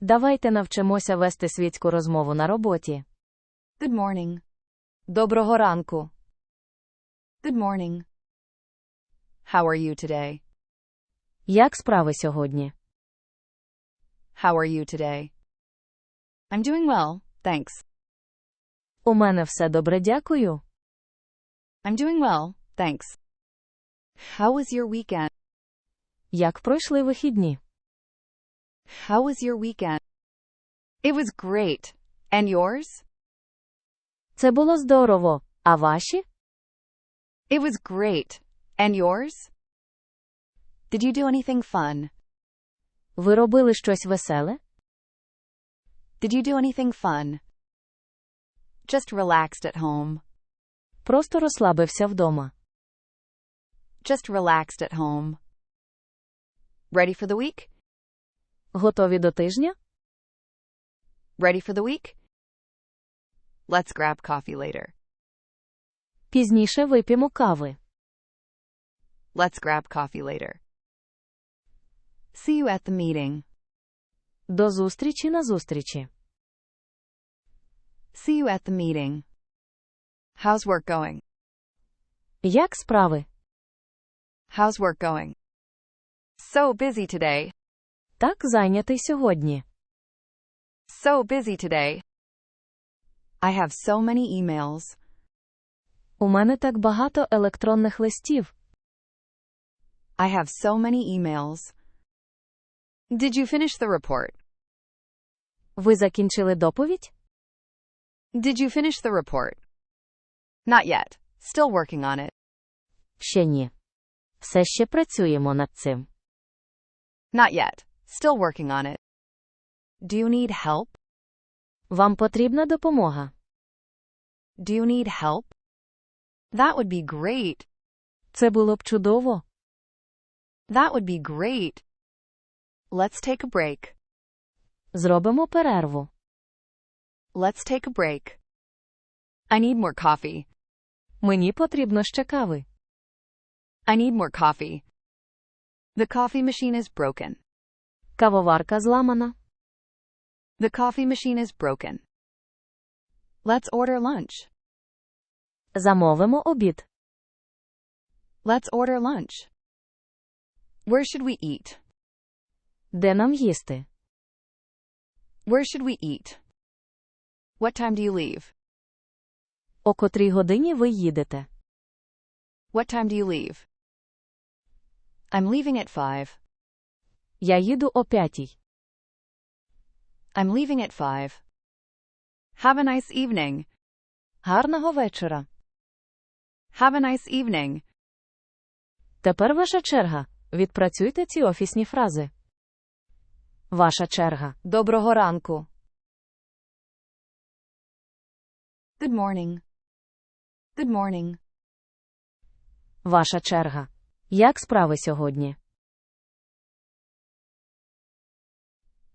Давайте навчимося вести світську розмову на роботі. Good morning. Доброго ранку. Good morning. How are you today? Як справи сьогодні? How are you today? I'm doing well, thanks. У мене все добре, дякую. I'm doing well, thanks. How was your weekend? Як пройшли вихідні? How was your weekend? It was great. And yours? Це було здорово. А ваші? It was great. And yours? Did you do anything fun? Ви робили щось веселе? Did you do anything fun? Just relaxed at home. Просто розслабився вдома. Just relaxed at home. Ready for the week? Готові до тижня? Ready for the week? Let's grab coffee later. Пізніше вип'ємо кави. Let's grab coffee later. See you at the meeting. До зустрічі на зустрічі. See you at the meeting. How's work going? Як справи? How's work going? So busy today. Так зайнятий сьогодні. So busy today. I have so many emails. У мене так багато електронних листів. I have so many emails. Did you finish the report? Ви закінчили доповідь? Did you finish the report? Not yet. Still working on it. Ще ні. Все ще працюємо над цим. Not yet. Still working on it. Do you need help? Вам потрібна допомога. Do you need help? That would be great. Це було б чудово. That would be great. Let's take a break. Зробимо перерву. Let's take a break. I need more coffee. Мені потрібно ще кави. I need more coffee. The coffee machine is broken. Кавоварка зламана. The coffee machine is broken. Let's order lunch. Замовимо обід. Let's order lunch. Where should we eat? Де нам їсти? Where should we eat? What time do you leave? О котрій годині ви їдете? What time do you leave? I'm leaving at 5. Я їду о п'ятій. I'm leaving at 5. Have a nice evening. Гарного вечора. Have a nice evening. Тепер ваша черга. Відпрацюйте ці офісні фрази. Ваша черга. Доброго ранку. Good morning. Good morning. Ваша черга. Як справи сьогодні?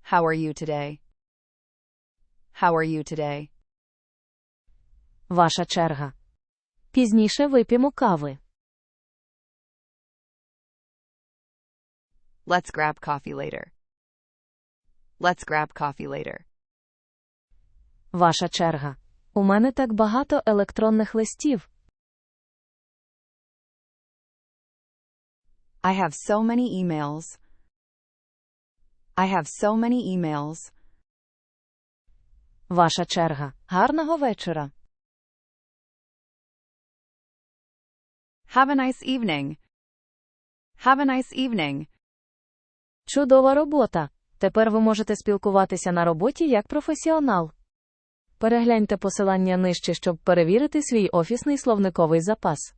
How are you today? How are you today? Ваша черга. Пізніше вип'ємо кави. Let's grab coffee later. Let's grab coffee later. Ваша черга. У мене так багато електронних листів. I have so many emails. I have so many emails. Ваша черга. Гарного вечора. Have a nice evening. Have a nice evening. Чудова робота. Тепер ви можете спілкуватися на роботі як професіонал. Перегляньте посилання нижче, щоб перевірити свій офісний словниковий запас.